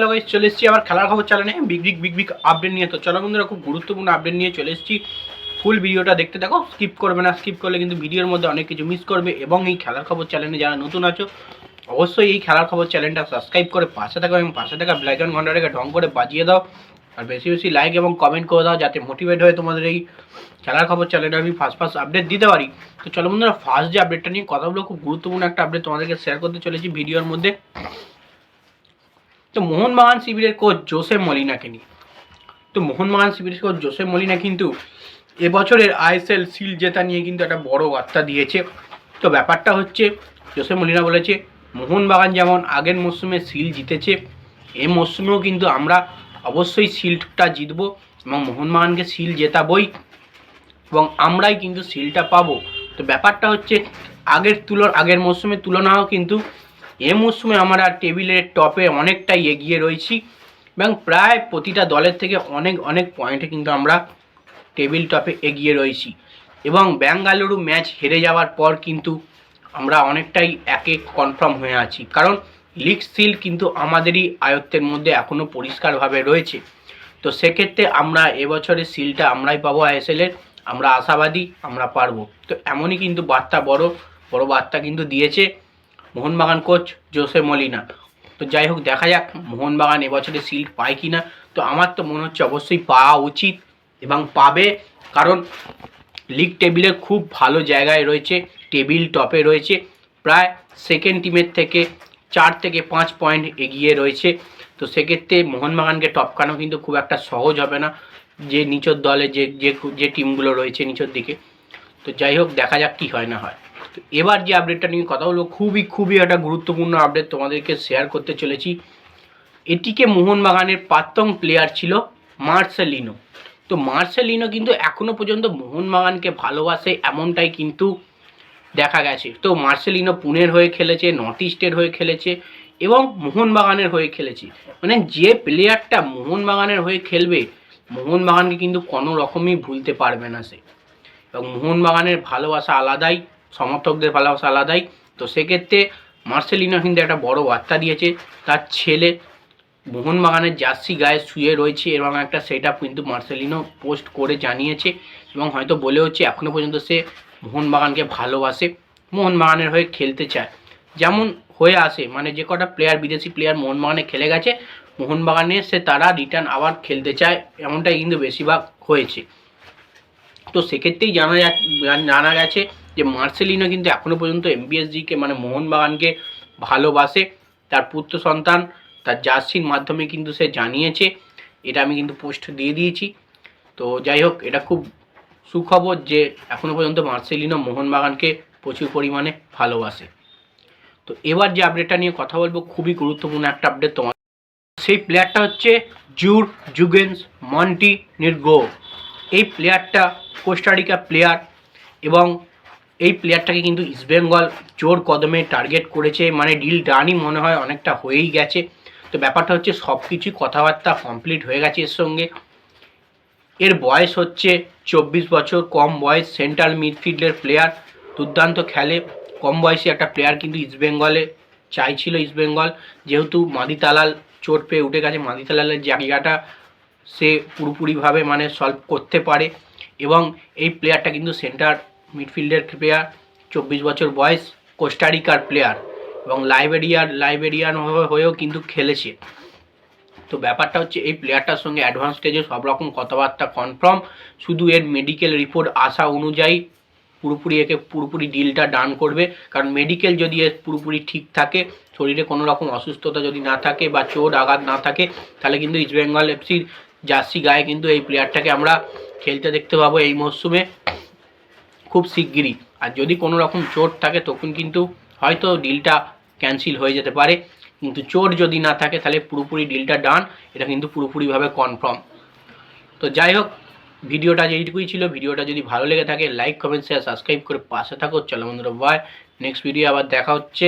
Hello চলে এসেছি আবার খেলার খবর চ্যানেলে big big big big update নিয়ে। তো চলো বন্ধুরা, খুব গুরুত্বপূর্ণ আপডেট নিয়ে চলে এসেছি। ফুল ভিডিওটা দেখতে থাকো স্কিপ করবে না স্কিপ করলে কিন্তু ভিডিওর মধ্যে অনেক কিছু মিস করবে। এবং এই খেলার খবর চ্যানেলে যারা নতুন আছো, অবশ্যই এই খেলার খবর চ্যানেলটা সাবস্ক্রাইব করে পাশে থাকো এবং পাশে থাকা ব্ল্যাকন ঘন্টাটাকে ঢং করে বাজিয়ে দাও। আর বেশি বেশি লাইক এবং কমেন্ট করে দাও, যাতে মোটিভেট হয়ে তোমাদের এই খেলার খবর চ্যানেলে আমি ফার্স্ট ফার্স্ট আপডেট দিতে পারি। তো চলো বন্ধুরা ফার্স্ট যে আপডেটটা নিয়ে কথা বলো খুব গুরুত্বপূর্ণ একটা আপডেট তোমাদেরকে শেয়ার করতে চলেছি ভিডিওর মধ্যে। তো মোহনবাগান শিবিরের কোচ জোসে মলিনাকে নিয়ে। তো মোহনবাগান শিবিরের কোচ জোসে মলিনা কিন্তু এবছরের আইএসএল সিল জেতা নিয়ে কিন্তু একটা বড় বার্তা দিয়েছে। তো ব্যাপারটা হচ্ছে জোসে মলিনা বলেছে, মোহনবাগান যেমন আগের মরশুমে সিল জিতেছে এই মরশুমেও কিন্তু আমরা অবশ্যই সিলটা জিতবো এবং মোহনবাগানকে সিল জেতাবই এবং আমরাই কিন্তু সিলটা পাবো। তো ব্যাপারটা হচ্ছে, আগের তুলন, আগের মরশুমের তুলনাও কিন্তু এ মরশুমে আমরা টেবিলের টপে অনেকটাই এগিয়ে রয়েছি এবং প্রায় প্রতিটা দলের থেকে অনেক অনেক পয়েন্টে কিন্তু আমরা টেবিল টপে এগিয়ে রয়েছি। এবং বেঙ্গালুরু ম্যাচ হেরে যাওয়ার পর কিন্তু আমরা অনেকটাই একে কনফার্ম হয়ে আছি। কারণ লিগ সিল কিন্তু আমাদেরই আয়ত্তের মধ্যে এখনও পরিষ্কারভাবে রয়েছে। তো সেক্ষেত্রে আমরা এবছরে সিলটা আমরাই পাবো আইএসএলের আমরা আশাবাদী আমরা পারব। তো এমনই কিন্তু বার্তা বড় বড় বার্তা কিন্তু দিয়েছে মোহনবাগান কোচ জোসে মলিনা। তো যাই হোক, দেখা যাক মোহনবাগান এবছরে সিল পায় কি না তো আমার তো মনে হচ্ছে অবশ্যই পাওয়া উচিত এবং পাবে কারণ লিগ টেবিলে খুব ভালো জায়গায় রয়েছে টেবিল টপে রয়েছে। প্রায় সেকেন্ড টিমের থেকে চার থেকে পাঁচ পয়েন্ট এগিয়ে রয়েছে। তো সেক্ষেত্রে মোহনবাগানকে টপকানো কিন্তু খুব একটা সহজ হবে না। যে নিচের দলে যে যে যে টিমগুলো রয়েছে নিচের দিকে। তো যাই হোক, দেখা যাক কী হয় না হয়। তো এবার যে আপডেটটা নিয়ে কথা হলো, খুবই খুবই একটা গুরুত্বপূর্ণ আপডেট তোমাদেরকে শেয়ার করতে চলেছি। এটিকে মোহনবাগানের প্রাক্তন প্লেয়ার ছিল মার্সেলিনো। তো মার্সেলিনো কিন্তু এখনও পর্যন্ত মোহনবাগানকে ভালোবাসে এমনটাই কিন্তু দেখা গেছে। তো মার্সেলিনো পুনের হয়ে খেলেছে, নর্থ ইস্টের হয়ে খেলেছে এবং মোহনবাগানের হয়ে খেলেছে। মানে যে প্লেয়ারটা মোহনবাগানের হয়ে খেলবে, মোহনবাগানকে কিন্তু কোনো রকমই ভুলতে পারবে না সে। এবং মোহনবাগানের ভালোবাসা আলাদাই। সমর্থকদের ভালোবাসা আলাদাই। তো সেক্ষেত্রে মার্সেলিনো কিন্তু একটা বড় বার্তা দিয়েছে। তার ছেলে মোহনবাগানের জার্সি গায়ে শুয়ে রয়েছে এবং একটা সেট আপ কিন্তু মার্সেলিনো পোস্ট করে জানিয়েছে এবং হয়তো বলে হচ্ছে এখনও পর্যন্ত সে মোহনবাগানকে ভালোবাসে, মোহনবাগানের হয়ে খেলতে চায়। যেমন হয়ে আসে মানে যে কটা প্লেয়ার বিদেশি প্লেয়ার মোহনবাগানে খেলে গেছে, মোহনবাগানে সে তারা রিটার্ন আবার খেলতে চায়, এমনটাই কিন্তু বেশিরভাগ হয়েছে। তো সেক্ষেত্রেই জানা যা জানা গেছে যে মার্সেলিনো কিন্তু এখনও পর্যন্ত এমবিএসজিকে মানে মোহনবাগানকে ভালোবাসে। তার পুত্র সন্তান, তার জার্সির মাধ্যমে কিন্তু সে জানিয়েছে। এটা আমি কিন্তু পোস্ট দিয়ে দিয়েছি। তো যাই হোক, এটা খুব সুখবর যে এখনও পর্যন্ত মার্সেলিনো মোহনবাগানকে প্রচুর পরিমাণে ভালোবাসে। তো এবার যে আপডেটটা নিয়ে কথা বলব, খুবই গুরুত্বপূর্ণ একটা আপডেট তোমার। সেই প্লেয়ারটা হচ্ছে জুর জুগেন্স মন্টি নির্গো এই প্লেয়ারটা কোস্টারিকা প্লেয়ার এবং এই প্লেয়ারটাকে কিন্তু ইস্টবেঙ্গল জোর কদমে টার্গেট করেছে মানে ডিল ডানই মনে হয় অনেকটা হয়েই গেছে। তো ব্যাপারটা হচ্ছে সব কিছুই কথাবার্তা কমপ্লিট হয়ে গেছে এর সঙ্গে। এর বয়স হচ্ছে চব্বিশ বছর, কম বয়স সেন্ট্রাল মিডফিল্ডের প্লেয়ার দুর্দান্ত খেলে, কম বয়সী একটা প্লেয়ার কিন্তু ইস্টবেঙ্গলে চাইছিল ইস্টবেঙ্গল যেহেতু মাদিতালাল চোট পেয়ে উঠে গেছে মাদিতালালের জায়গাটা সে পুরোপুরিভাবে মানে সলভ করতে পারে। এবং এই প্লেয়ারটা কিন্তু সেন্টার মিডফিল্ডের প্লেয়ার, চব্বিশ বছর বয়স কোস্টারিকার প্লেয়ার এবং লাইবেরিয়ার, লাইবেরিয়ান হয়েও কিন্তু খেলেছে। তো ব্যাপারটা হচ্ছে এই প্লেয়ারটার সঙ্গে অ্যাডভান্স স্টেজে সব রকম কথাবার্তা কনফার্ম শুধু এর মেডিকেল রিপোর্ট আসা অনুযায়ী পুরোপুরি একে পুরোপুরি ডিলটা ডান করবে। কারণ মেডিকেল যদি এর পুরোপুরি ঠিক থাকে, শরীরে কোনো রকম অসুস্থতা যদি না থাকে বা চোট, আঘাত না থাকে, তাহলে কিন্তু ইস্টবেঙ্গল এফসির জার্সি গায়ে কিন্তু এই প্লেয়ারটাকে আমরা খেলতে দেখতে পাবো এই মরশুমে। খুব শিগগিরই। আর যদি কোনো রকম চোট থাকে, তখন কিন্তু হয়তো ডিলটা ক্যান্সেল হয়ে যেতে পারে। কিন্তু চোট যদি না থাকে, তাহলে পুরোপুরি ডিলটা ডান এটা কিন্তু পুরোপুরিভাবে কনফার্ম তো যাই হোক, ভিডিওটা যেইটুকুই ছিল, ভিডিওটা যদি ভালো লেগে থাকে লাইক কমেন্ট শেয়ার সাবস্ক্রাইব করে পাশে থাকো। চলো বন্ধুরা বাই নেক্সট ভিডিও আবার দেখা হচ্ছে।